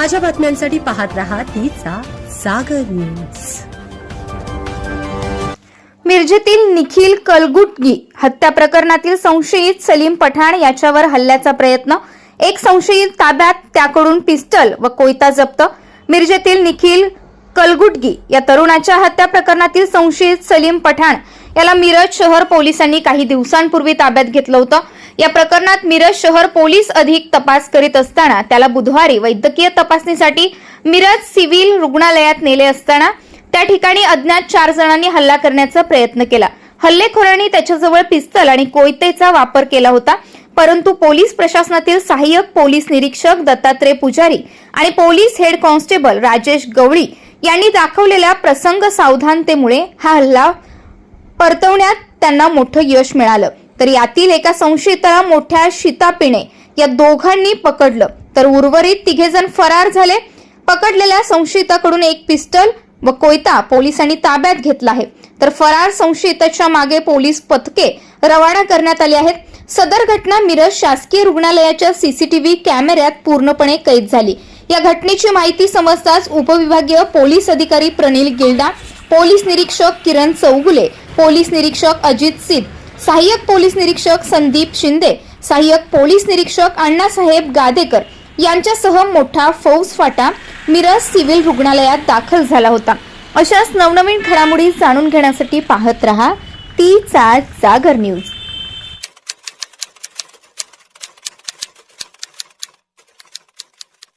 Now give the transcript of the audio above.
ताज्या बातम्यांसाठी पाहत राहा तिचा सागर न्यूज. मिरजेतील निखिल कलगुटगी हत्या प्रकरणातील संशयित सलीम पठाण याच्यावर हल्ल्याचा प्रयत्न. एक संशयित ताब्यात त्याकडून पिस्टल व कोयता जप्त. मिरजेतील निखिल कलगुटगी या तरुणाच्या हत्या प्रकरणातील संशयित सलीम पठाण याला मिरज शहर पोलिसांनी काही दिवसांपूर्वी ताब्यात घेतलं होतं. या प्रकरणात मिरज शहर पोलीस अधिक तपास करीत असताना त्याला बुधवारी वैद्यकीय तपासणीसाठी मिरज सिव्हिल रुग्णालयात नेले असताना त्या ठिकाणी अज्ञात चार जणांनी हल्ला करण्याचा प्रयत्न केला. हल्लेखोरांनी त्याच्याजवळ पिस्तल आणि कोयतेचा वापर केला होता परंतु पोलीस प्रशासनातील सहाय्यक पोलीस निरीक्षक दत्तात्रय पुजारी आणि police head constable Rajesh Gawali यांनी दाखवलेल्या प्रसंग सावधानतेमुळे हा हल्ला परतवण्यात त्यांना मोठं यश मिळालं. तर यातील एका संशयिताला मोठ्या शितापिणे या दोघांनी पकडलं. तर उर्वरित तिघेजण फरार झाले. पकडलेल्या संशयिताकडून एक पिस्टल व कोयता पोलिसांनी ताब्यात घेतला आहे. तर फरार संशयिताच्या मागे पोलीस पथके रवाना करण्यात आली आहेत. सदर घटना मिरज शासकीय रुग्णालयाच्या सीसीटीव्ही कॅमेऱ्यात पूर्णपणे कैद झाली. या घटनेची माहिती समजताच उपविभागीय पोलीस अधिकारी प्रनिल गिल्डा पोलीस निरीक्षक किरण चौगुले पोलीस निरीक्षक अजित सिद सहाय्यक पोलीस निरीक्षक संदीप शिंदे सहाय्यक पोलीस निरीक्षक अण्णासाहेब गादेकर यांच्यासह मोठा फौज फाटा मिरज सिव्हिल रुग्णालयात दाखल झाला होता. अशाच नवनवीन घडामोडी जाणून घेण्यासाठी पाहत रहा. ती जागर न्यूज.